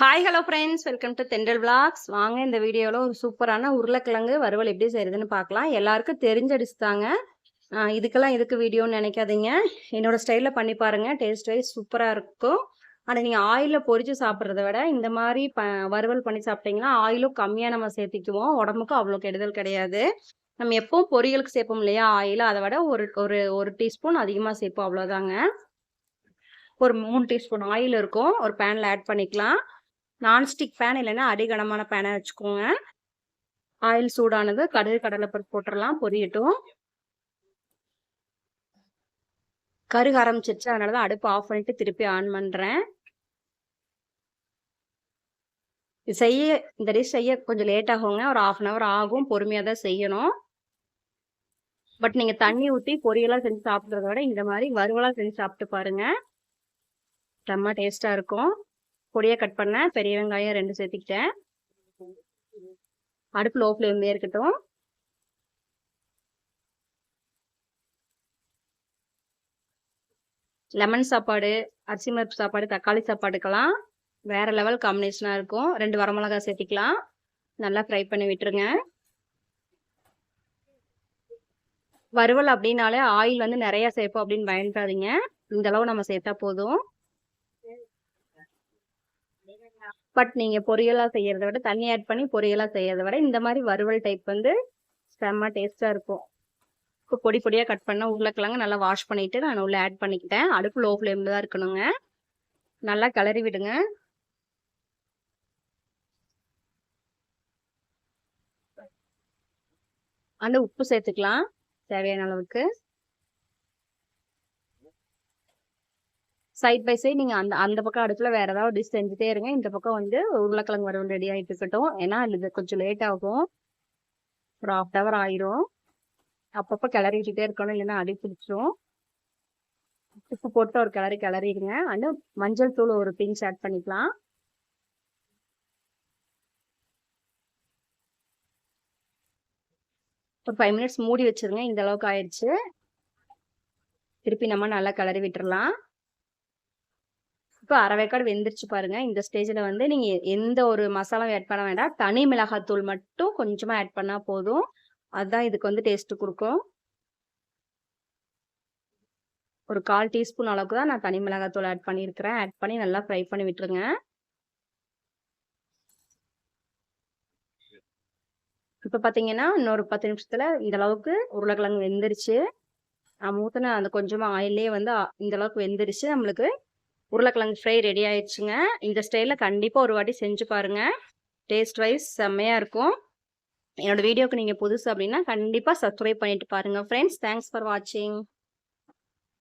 Hi hello friends welcome to Thendral vlogs வாங்க இந்த வீடியோவில் ஒரு சூப்பரான உருளைக்கிழங்கு வறுவல் எப்படி செய்கிறதுன்னு பார்க்கலாம். எல்லாருக்கும் தெரிஞ்ச டிஷ் தாங்க இதுக்கெல்லாம் எதுக்கு வீடியோன்னு நினைக்காதீங்க. என்னோடய ஸ்டைலில் பண்ணி பாருங்கள் டேஸ்ட் வைஸ் சூப்பராக இருக்கும். ஆனால் நீங்கள் ஆயிலில் பொறிச்சு சாப்பிட்றத விட இந்த மாதிரி ப வறுவல் பண்ணி சாப்பிட்டீங்கன்னா ஆயிலும் கம்மியாக நம்ம சேர்த்திக்குவோம். உடம்புக்கு அவ்வளோ கெடுதல் கிடையாது. நம்ம எப்பவும் பொரியலுக்கு சேர்ப்போம் இல்லையா? ஆயில் அதை விட ஒரு ஒரு ஒரு டீஸ்பூன் அதிகமாக சேர்ப்போம். அவ்வளோதாங்க ஒரு மூணு டீஸ்பூன் ஆயில் இருக்கும். ஒரு பேனில் ஆட் பண்ணிக்கலாம். நான்ஸ்டிக் பேன் இல்லைன்னா அடிகனமான பேனை வச்சுக்கோங்க. ஆயில் சூடானது கடுகு கடலைப்பருப்பு போட்டுடலாம் பொரியட்டும். கருக ஆரம்பிச்சிருச்சு அதனால தான் அடுப்பு ஆஃப் பண்ணிட்டு திருப்பி ஆன் பண்ணுறேன் செய்ய இந்த டிஷ் செய்ய கொஞ்சம் லேட் ஆகுங்க ஒரு ஆஃப் அன் ஹவர் ஆகும் பொறுமையாக தான் செய்யணும். பட் நீங்கள் தண்ணி ஊற்றி பொரியலாக செஞ்சு சாப்பிட்றத விட இந்த மாதிரி வறுவலாக செஞ்சு சாப்பிட்டு பாருங்கள் செம்ம டேஸ்ட்டாக இருக்கும். பொடியாக கட் பண்ணேன். பெரிய வெங்காயம் ரெண்டு சேர்த்துக்கிட்டேன். அடுப்பு லோ ஃப்ளேம்லேயே இருக்கட்டும். லெமன் சாப்பாடு அரிசி மருப்பு சாப்பாடு தக்காளி சாப்பாடுக்கெல்லாம் வேறு லெவல் காம்பினேஷனாக இருக்கும். ரெண்டு வரமிளகா சேர்த்திக்கலாம். நல்லா ஃப்ரை பண்ணி விட்டுருங்க. வறுவல் அப்படின்னாலே ஆயில் வந்து நிறையா சேர்ப்போம் அப்படின்னு பயன்படாதீங்க. இந்தளவு நம்ம சேர்த்தா போதும். பட் நீங்கள் பொரியலாக செய்கிறத விட தண்ணி ஆட் பண்ணி பொரியலாக செய்கிறத விட இந்த மாதிரி வறுவல் டைப் வந்து செம்ம டேஸ்ட்டாக இருக்கும். இப்போ பொடி பொடியாக கட் பண்ண உருளைக்கிழங்கு நல்லா வாஷ் பண்ணிவிட்டு நான் உள்ளே ஆட் பண்ணிக்கிட்டேன். அடுப்பு லோ ஃப்ளேமில் தான் இருக்கணுங்க. நல்லா கிளறி விடுங்க. அந்த உப்பு சேர்த்துக்கலாம். தேவையான அளவுக்கு. சைட் பை சைட் நீங்கள் அந்த அந்த பக்கம் அடுப்பில் வேறு ஏதாவது டிஷ் செஞ்சுட்டே இருங்க. இந்த பக்கம் வந்து உருளைக்கிழங்கு வரவும் ரெடி ஆகிட்டு இருக்கட்டும். ஏன்னா இது கொஞ்சம் லேட் ஆகும். ஒரு ஹாஃப் ஹவர் ஆயிரும். அப்பப்போ கிளறி விட்டுட்டே இருக்கணும். இல்லைன்னா அடி பிடிச்சிரும். உப்பு போட்டு ஒரு கிளறி கிளறிடுங்க. அண்டு மஞ்சள் தூள் ஒரு பிஞ்ச் ஆட் பண்ணிக்கலாம். ஒரு ஃபைவ் மினிட்ஸ் மூடி வச்சிருங்க. இந்த அளவுக்கு ஆயிடுச்சு. திருப்பி நம்ம நல்லா கிளறி விட்டுறலாம். இப்போ அரைவேக்காடு வெந்துருச்சு பாருங்க. இந்த ஸ்டேஜில் வந்து நீங்கள் எந்த ஒரு மசாலாவும் ஆட் பண்ண வேண்டாம். தனி மிளகாத்தூள் மட்டும் கொஞ்சமாக ஆட் பண்ணால் போதும். அதுதான் இதுக்கு வந்து டேஸ்ட்டு கொடுக்கும். ஒரு கால் டீஸ்பூன் அளவுக்கு தான் நான் தனி மிளகாத்தூள் ஆட் பண்ணியிருக்கிறேன். ஆட் பண்ணி நல்லா ஃப்ரை பண்ணி விட்டுருங்க. இப்போ பார்த்தீங்கன்னா இன்னொரு பத்து நிமிஷத்தில் இந்த அளவுக்கு உருளைக்கிழங்கு வெந்துருச்சு. நான் மூத்தின அந்த கொஞ்சமாக ஆயிலே வந்து இந்த அளவுக்கு வெந்துருச்சு. நம்மளுக்கு உருளைக்கிழங்கு ஃப்ரை ரெடி ஆயிடுச்சுங்க. இந்த ஸ்டைலில் கண்டிப்பாக ஒரு வாட்டி செஞ்சு பாருங்கள் டேஸ்ட் வைஸ் செம்மையாக இருக்கும். என்னோடய வீடியோக்கு நீங்கள் புதுசு அப்படின்னா கண்டிப்பாக சப்ஸ்கிரைப் பண்ணிட்டு பாருங்கள் ஃப்ரெண்ட்ஸ் தேங்க்ஸ் ஃபார் வாட்சிங்